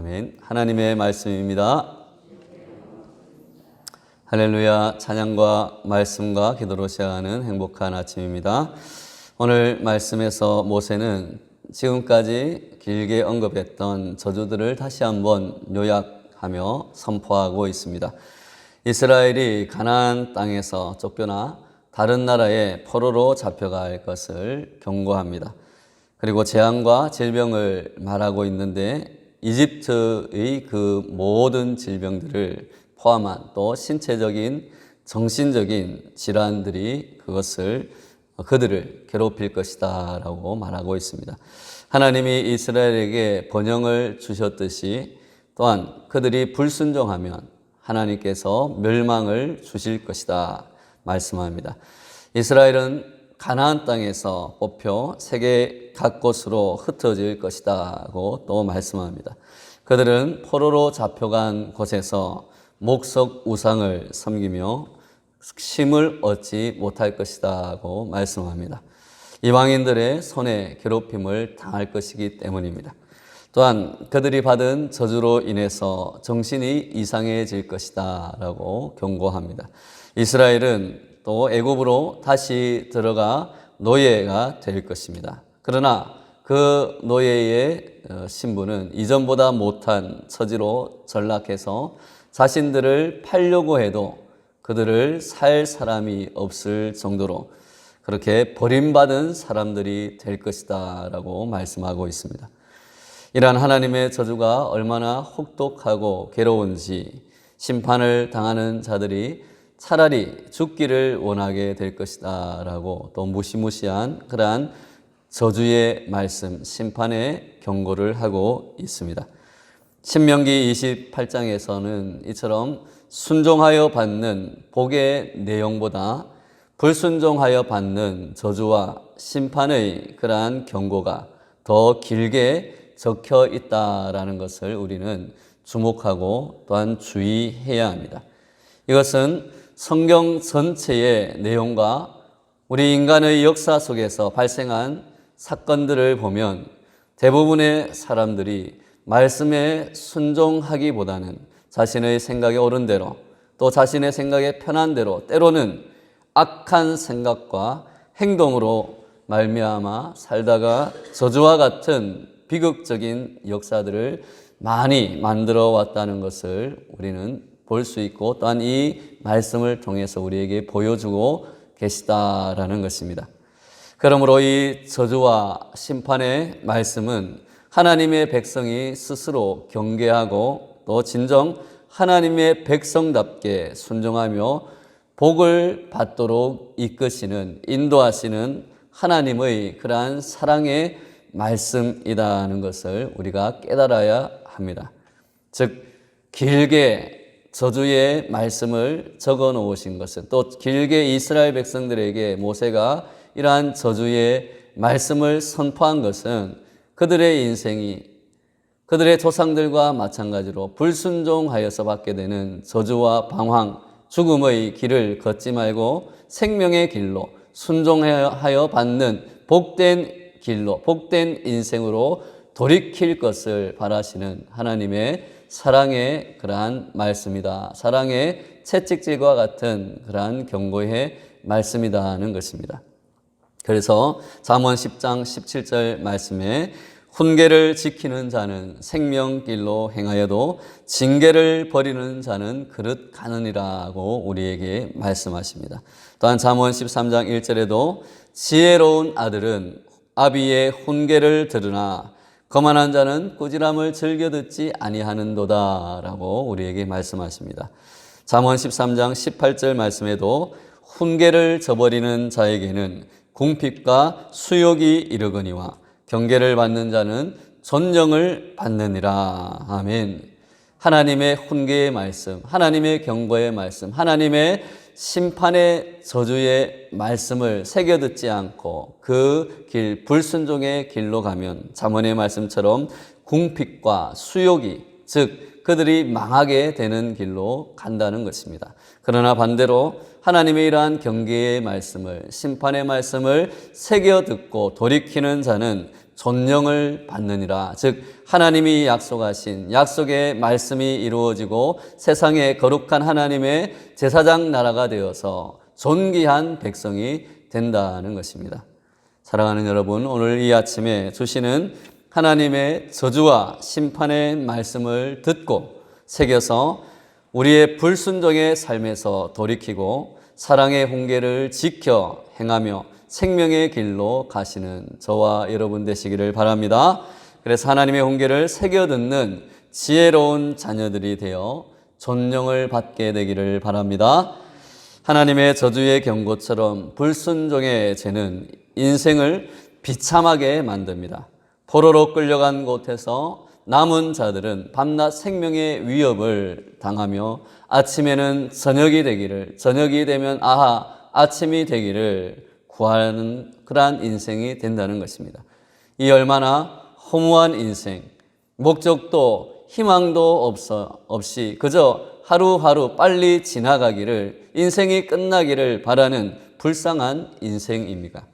아멘. 하나님의 말씀입니다. 할렐루야. 찬양과 말씀과 기도로 시작하는 행복한 아침입니다. 오늘 말씀에서 모세는 지금까지 길게 언급했던 저주들을 다시 한번 요약하며 선포하고 있습니다. 이스라엘이 가나안 땅에서 쫓겨나 다른 나라의 포로로 잡혀갈 것을 경고합니다. 그리고 재앙과 질병을 말하고 있는데 이집트의 그 모든 질병들을 포함한 또 신체적인 정신적인 질환들이 그것을 그들을 괴롭힐 것이다라고 말하고 있습니다. 하나님이 이스라엘에게 번영을 주셨듯이 또한 그들이 불순종하면 하나님께서 멸망을 주실 것이다 말씀합니다. 이스라엘은 가나안 땅에서 뽑혀 세계 각 곳으로 흩어질 것이다고 또 말씀합니다. 그들은 포로로 잡혀간 곳에서 목석 우상을 섬기며 쉼을 얻지 못할 것이다고 말씀합니다. 이방인들의 손에 괴롭힘을 당할 것이기 때문입니다. 또한 그들이 받은 저주로 인해서 정신이 이상해질 것이다라고 경고합니다. 이스라엘은 또 애굽으로 다시 들어가 노예가 될 것입니다. 그러나 그 노예의 신분은 이전보다 못한 처지로 전락해서 자신들을 팔려고 해도 그들을 살 사람이 없을 정도로 그렇게 버림받은 사람들이 될 것이다 라고 말씀하고 있습니다. 이러한 하나님의 저주가 얼마나 혹독하고 괴로운지 심판을 당하는 자들이 차라리 죽기를 원하게 될 것이다 라고 또 무시무시한 그러한 저주의 말씀, 심판의 경고를 하고 있습니다. 신명기 28장에서는 이처럼 순종하여 받는 복의 내용보다 불순종하여 받는 저주와 심판의 그러한 경고가 더 길게 적혀 있다라는 것을 우리는 주목하고 또한 주의해야 합니다. 이것은 성경 전체의 내용과 우리 인간의 역사 속에서 발생한 사건들을 보면 대부분의 사람들이 말씀에 순종하기보다는 자신의 생각에 옳은 대로 또 자신의 생각에 편한 대로 때로는 악한 생각과 행동으로 말미암아 살다가 저주와 같은 비극적인 역사들을 많이 만들어 왔다는 것을 우리는 볼 수 있고 또한 이 말씀을 통해서 우리에게 보여주고 계시다라는 것입니다. 그러므로 이 저주와 심판의 말씀은 하나님의 백성이 스스로 경계하고 또 진정 하나님의 백성답게 순종하며 복을 받도록 이끄시는 인도하시는 하나님의 그러한 사랑의 말씀이다는 것을 우리가 깨달아야 합니다. 즉 길게 저주의 말씀을 적어 놓으신 것은 또 길게 이스라엘 백성들에게 모세가 이러한 저주의 말씀을 선포한 것은 그들의 인생이 그들의 조상들과 마찬가지로 불순종하여서 받게 되는 저주와 방황, 죽음의 길을 걷지 말고 생명의 길로 순종하여 받는 복된 길로, 복된 인생으로 돌이킬 것을 바라시는 하나님의 사랑의 그러한 말씀이다. 사랑의 채찍질과 같은 그러한 경고의 말씀이다는 것입니다. 그래서 잠언 10장 17절 말씀에 훈계를 지키는 자는 생명길로 행하여도 징계를 버리는 자는 그릇 가느니라고 우리에게 말씀하십니다. 또한 잠언 13장 1절에도 지혜로운 아들은 아비의 훈계를 들으나 거만한 자는 꾸지람을 즐겨 듣지 아니하는도다라고 우리에게 말씀하십니다. 잠언 13장 18절 말씀에도 훈계를 저버리는 자에게는 궁핍과 수욕이 이르거니와 경계를 받는 자는 존정을 받느니라. 아멘. 하나님의 훈계의 말씀, 하나님의 경고의 말씀, 하나님의 심판의 저주의 말씀을 새겨 듣지 않고 그 길, 불순종의 길로 가면 자문의 말씀처럼 궁핍과 수욕이, 즉, 그들이 망하게 되는 길로 간다는 것입니다. 그러나 반대로 하나님의 이러한 경계의 말씀을, 심판의 말씀을 새겨 듣고 돌이키는 자는 존령을 받느니라. 즉 하나님이 약속하신 약속의 말씀이 이루어지고 세상에 거룩한 하나님의 제사장 나라가 되어서 존귀한 백성이 된다는 것입니다. 사랑하는 여러분, 오늘 이 아침에 주시는 하나님의 저주와 심판의 말씀을 듣고 새겨서 우리의 불순종의 삶에서 돌이키고 사랑의 홍계를 지켜 행하며 생명의 길로 가시는 저와 여러분 되시기를 바랍니다. 그래서 하나님의 홍계를 새겨 듣는 지혜로운 자녀들이 되어 존령을 받게 되기를 바랍니다. 하나님의 저주의 경고처럼 불순종의 죄는 인생을 비참하게 만듭니다. 포로로 끌려간 곳에서 남은 자들은 밤낮 생명의 위협을 당하며 아침에는 저녁이 되기를, 저녁이 되면 아하, 아침이 되기를 구하는 그러한 인생이 된다는 것입니다. 이 얼마나 허무한 인생, 목적도 희망도 없어, 없이 그저 하루하루 빨리 지나가기를, 인생이 끝나기를 바라는 불쌍한 인생입니다.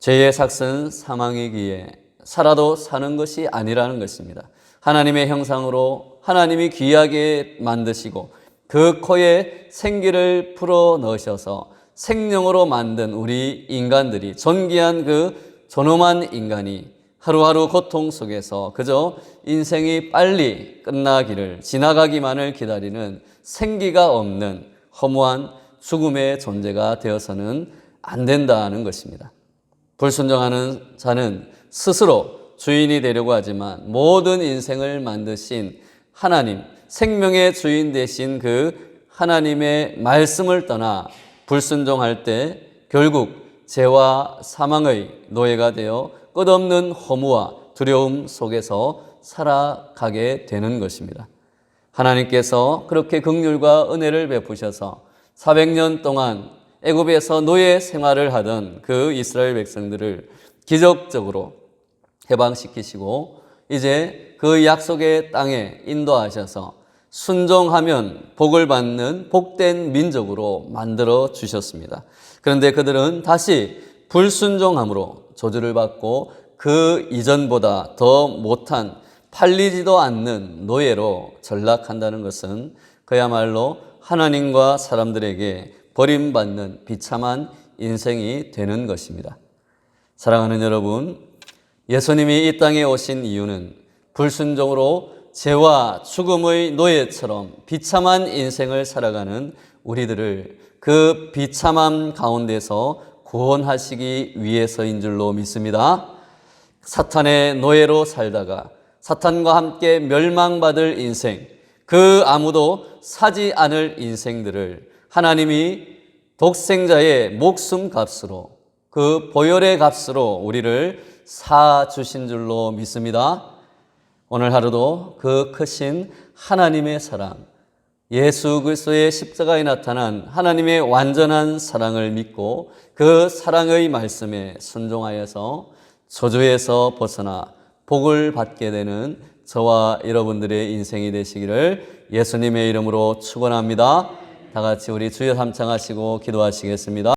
죄의 삭은 사망이기에 살아도 사는 것이 아니라는 것입니다. 하나님의 형상으로 하나님이 귀하게 만드시고 그 코에 생기를 풀어 넣으셔서 생명으로 만든 우리 인간들이 존귀한 그 존엄한 인간이 하루하루 고통 속에서 그저 인생이 빨리 끝나기를 지나가기만을 기다리는 생기가 없는 허무한 죽음의 존재가 되어서는 안 된다는 것입니다. 불순종하는 자는 스스로 주인이 되려고 하지만 모든 인생을 만드신 하나님, 생명의 주인 되신 그 하나님의 말씀을 떠나 불순종할 때 결국 죄와 사망의 노예가 되어 끝없는 허무와 두려움 속에서 살아가게 되는 것입니다. 하나님께서 그렇게 극률과 은혜를 베푸셔서 400년 동안 애굽에서 노예 생활을 하던 그 이스라엘 백성들을 기적적으로 해방시키시고 이제 그 약속의 땅에 인도하셔서 순종하면 복을 받는 복된 민족으로 만들어 주셨습니다. 그런데 그들은 다시 불순종함으로 저주를 받고 그 이전보다 더 못한 팔리지도 않는 노예로 전락한다는 것은 그야말로 하나님과 사람들에게 버림받는 비참한 인생이 되는 것입니다. 사랑하는 여러분, 예수님이 이 땅에 오신 이유는 불순종으로 죄와 죽음의 노예처럼 비참한 인생을 살아가는 우리들을 그 비참함 가운데서 구원하시기 위해서인 줄로 믿습니다. 사탄의 노예로 살다가 사탄과 함께 멸망받을 인생, 그 아무도 사지 않을 인생들을 하나님이 독생자의 목숨 값으로 그 보혈의 값으로 우리를 사 주신 줄로 믿습니다. 오늘 하루도 그 크신 하나님의 사랑, 예수 그리스도의 십자가에 나타난 하나님의 완전한 사랑을 믿고 그 사랑의 말씀에 순종하여서 저주에서 벗어나 복을 받게 되는 저와 여러분들의 인생이 되시기를 예수님의 이름으로 축원합니다. 다 같이 우리 주여 삼창하시고 기도하시겠습니다.